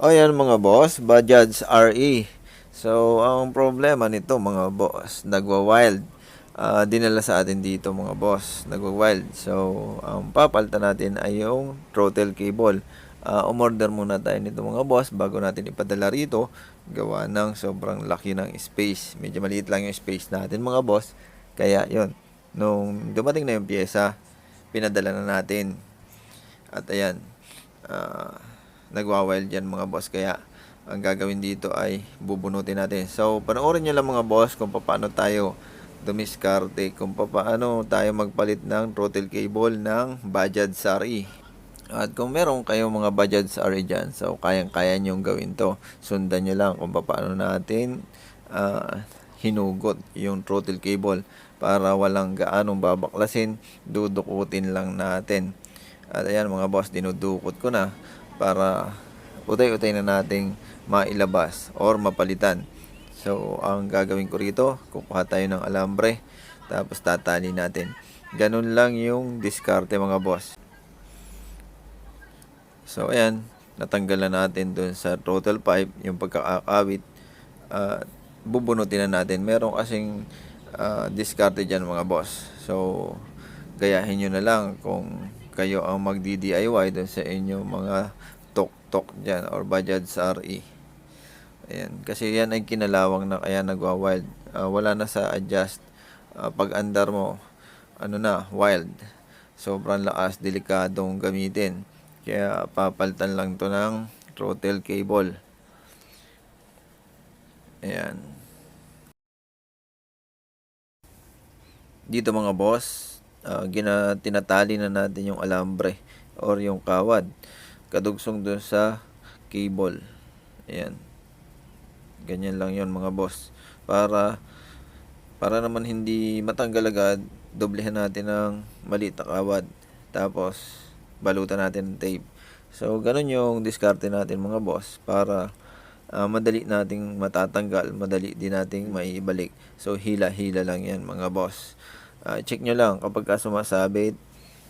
O yan mga boss, Bajaj RE. So, ang problema nito mga boss, nagwa-wild. Ah, dinala sa atin dito mga boss, nagwa-wild. So, ang papalitan natin ay yung throttle cable. Ah, umorder muna tayo nito mga boss bago natin ipadala rito. Gawa ng sobrang laki ng space. Medyo maliit lang yung space natin mga boss. Kaya yon nung dumating na yung pyesa, pinadala na natin. At ayan, ah, nagwa-wild yan mga boss. Kaya ang gagawin dito ay bubunutin natin. So, panoorin nyo lang mga boss kung paano tayo dumiskarte, kung paano tayo magpalit ng throttle cable ng Bajaj Sari. At kung meron kayong mga Bajaj Sari dyan, so kayang-kaya nyong gawin to. Sundan nyo lang kung paano natin ah, hinugot yung throttle cable para walang gaanong babaklasin, dudukutin lang natin. At ayan mga boss, dinudukot ko na para utay-utay na nating mailabas or mapalitan. So, ang gagawin ko rito, kukuha tayo ng alambre, tapos tatali natin. Ganun lang yung diskarte mga boss. So, ayan, natanggal na natin dun sa throttle pipe, yung pagkakawit, at bubunutin na natin. Meron kasing ah, diskarte dyan mga boss. So, gayahin nyo na lang kung kayo ang magdi-DIY dun sa inyong mga tok-tok dyan or Bajaj RE. Ayan. Kasi yan ay kinalawang na kaya nagwa-wild. Ah, wala na sa adjust. Ah, pag andar mo, ano na, wild. Sobrang lakas, delikadong gamitin. Kaya papalitan lang to ng throttle cable. Ayan. Dito mga boss, ah, gina, tinatali na natin yung alambre or yung kawad. Kadugsong dun sa cable. Ayan. Ganyan lang yon mga boss. Para para naman hindi matanggal agad, doblehan natin ng maliit na kawad. Tapos, balutan natin ng tape. So, ganun yung diskarte natin mga boss para ah, madali nating matatanggal, madali din nating maibalik. So, hila-hila lang yan mga boss. Ah, check nyo lang kapag ka sumasabit,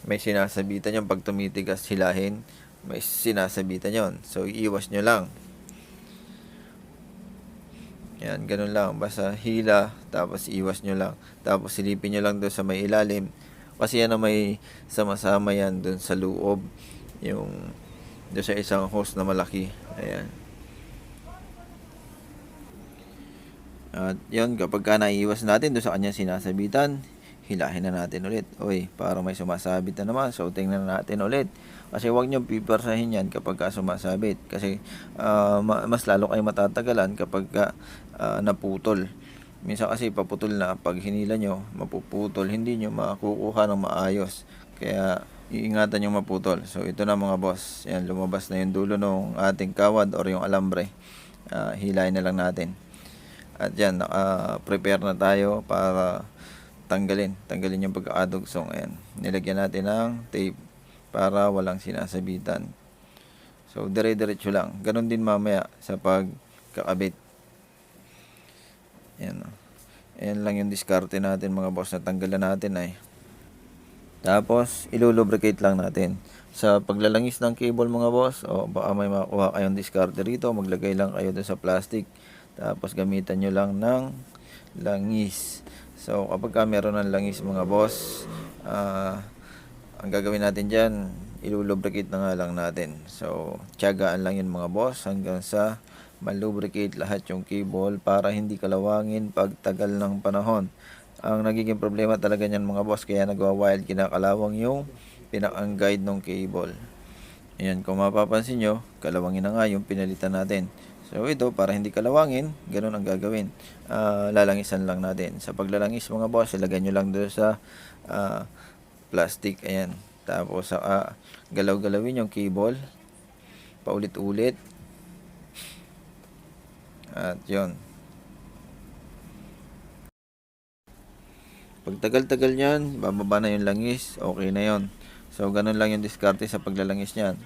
may sinasabitan yung pag tumitigas hilahin, may sinasabitan yon So, iiwas nyo lang. Yan, ganun lang. Basta hila, tapos iwas nyo lang. Tapos silipin nyo lang doon sa may ilalim. Kasi yan na may sama-sama yan doon sa loob. Yung doon sa isang hose na malaki. Ayan. At yun, kapag ka naiiwas natin doon sa kanyang sinasabitan, hilahin na natin ulit. Oy, para may sumasabit na naman. So, tingnan natin ulit. Kasi huwag nyo pipersahin yan kapag ka sumasabit. Kasi ma- mas lalo kayo matatagalan kapag ka ah, naputol. Minsan kasi paputol na pag hinila nyo, mapuputol, hindi nyo makukuha ng maayos. Kaya iingatan nyo maputol. So ito na mga boss. Yan, lumabas na yung dulo ng ating kawad or yung alambre. Ah, hilahin na lang natin. At yan, naka-prepare na tayo para tanggalin. Tanggalin yung pagkakadugsong. Ayan. Nilagyan natin ng tape para walang sinasabitan. So, dire-diretso lang. Ganon din mamaya sa pagkakabit. Ayan. Ayan lang yung diskarte natin mga boss. Natanggalan natin ay. Tapos, ilulubricate lang natin. Sa paglalangis ng cable mga boss, o baka may makuha kayong diskarte rito, maglagay lang kayo dun sa plastic. Tapos, gamitan nyo lang ng langis. So, kapag ka meron ng langis mga boss, ah, ang gagawin natin dyan, ilulubricate na nga lang natin. So, tiyagaan lang yun mga boss hanggang sa malubricate lahat yung cable para hindi kalawangin pagtagal ng panahon. Ang nagiging problema talaga niyan mga boss, kaya nagwa-wild kinakalawang yung pinakang guide ng cable. Ayan, kung mapapansin nyo, kalawangin na nga yung pinalitan natin. So ito, para hindi kalawangin, ganun ang gagawin. Ah, lalangisan lang natin. Sa paglalangis mga boss, ilagay nyo lang doon sa ah, plastic. Ayan. Tapos, ah, galaw-galawin yung cable. Paulit-ulit. At yon Pag tagal-tagal bababa na yung langis, okay na yon So, ganun lang yung diskarte sa paglalangis niyan.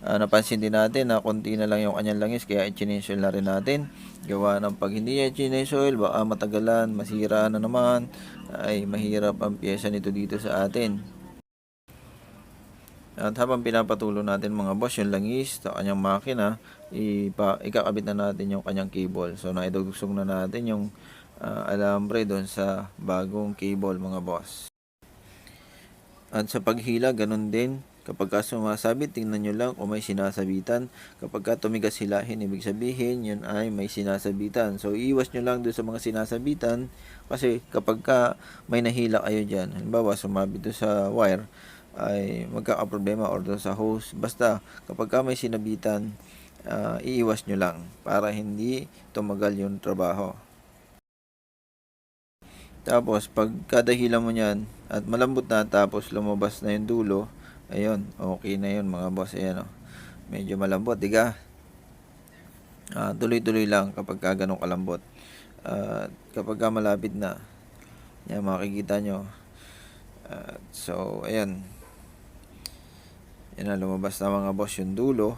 Ah, napansin din natin na konti na lang yung kanyang langis, kaya i-chinesoil na rin natin. Gawa ng pag hindi niya i-chinesoil, baka matagalan, masira na naman, ay mahirap ang pyesa nito dito sa atin. At habang pinapatulo natin mga boss yung langis sa kanyang makina, ipa, ikakabit na natin yung kanyang cable. So naidugsong na natin yung ah, alambre doon sa bagong cable mga boss. At sa paghila, ganun din. Kapag ka sumasabit, tingnan nyo lang kung may sinasabitan. Kapag ka tumigas hilahin, ibig sabihin, yun ay may sinasabitan. So, iiwas nyo lang doon sa mga sinasabitan. Kasi kapag ka may nahila kayo dyan, halimbawa sumabit doon sa wire, ay magkakaproblema or doon sa hose. Basta, kapag ka may sinabitan, ah, iiwas nyo lang para hindi tumagal yung trabaho. Tapos, pag kada hila mo niyan at malambot na tapos lumabas na yung dulo, ayun, okay na yun mga boss. Ayan, oh. Medyo malambot, diga? Ah, tuloy-tuloy lang kapag ka ganun kalambot. At kapag ka malapit na, yan, makikita nyo. At so, ayan. Yan na, lumabas na mga boss yung dulo.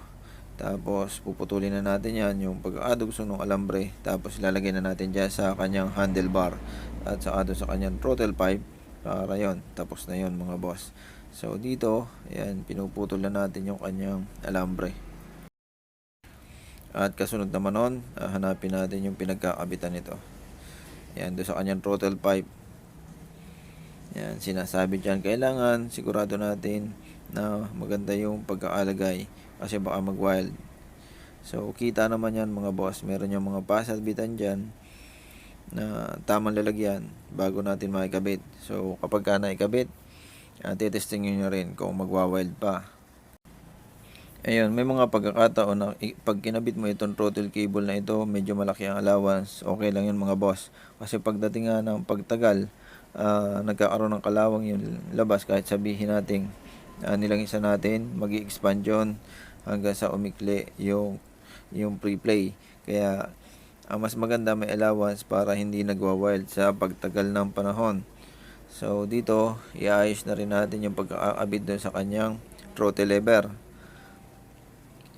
Tapos, puputulin na natin yan, yung pag-adugsong ng alambre. Tapos, ilalagay na natin dyan sa kanyang handlebar. At saka sa kanyang throttle pipe. Para yon tapos na yon mga boss. So, dito, ayan, pinuputol na natin yung kanyang alambre. At kasunod naman nun, hanapin natin yung pinagkakabitan nito. Yan, doon sa kanyang throttle pipe. Yan, sinasabi dyan, kailangan sigurado natin na maganda yung pagkaalagay kasi baka mag-wild. So, kita naman yan mga boss. Meron yung mga pasalbitan dyan na tamang lalagyan bago natin makikabit. So, kapag ka naikabit, uh, titesting nyo rin kung magwa-wild pa. Ayun, may mga pagkakataon na pag kinabit mo itong throttle cable na ito, medyo malaki ang allowance. Okay lang yun mga boss. Kasi pagdating nga ng pagtagal, ah, nagkakaroon ng kalawang yung labas kahit sabihin natin uh, nilangisa natin, mag expand yun hanggang sa umikli yung, yung pre-play. Kaya, ang mas maganda may allowance para hindi nagwa-wild sa pagtagal ng panahon. So, dito, iayos na rin natin yung pagkakabit doon sa kanyang throttle lever.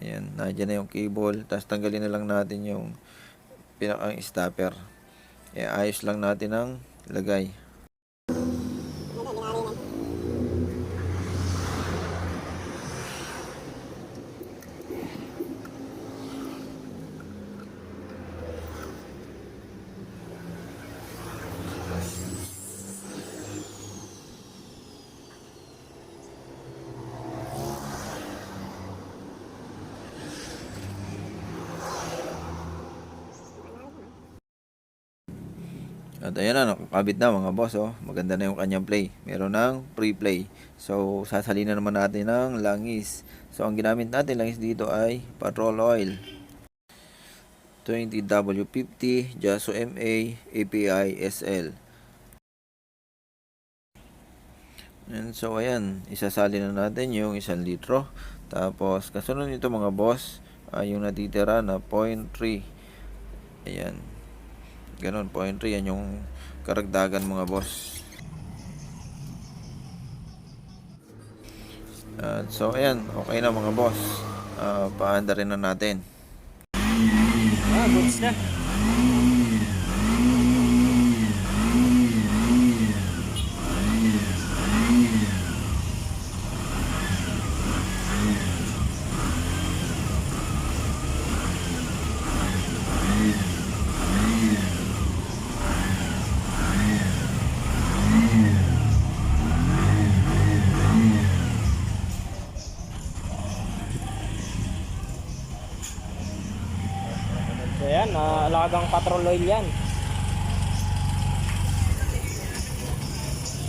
Ayan, nandiyan na yung cable. Tapos tanggalin na lang natin yung pinakang stopper. E, ayos lang natin ang lagay. At ayan na, nakakabit na mga boss. Oh. Maganda na yung kanyang play. Meron ng pre-play. So, sasalina naman natin ng langis. So, ang ginamit natin langis dito ay patrol oil. 20W50, Jaso MA, API SL. And so, ayan, isasali na natin yung isang litro. Tapos, kasunod nito mga boss, ay yung natitira na 0.3. Ayan. Ganon, 0.3 yan yung karagdagan mga boss. At so, ayan, okay na mga boss. Uh, paanda rin na natin. Ah. Alagang patrol yan.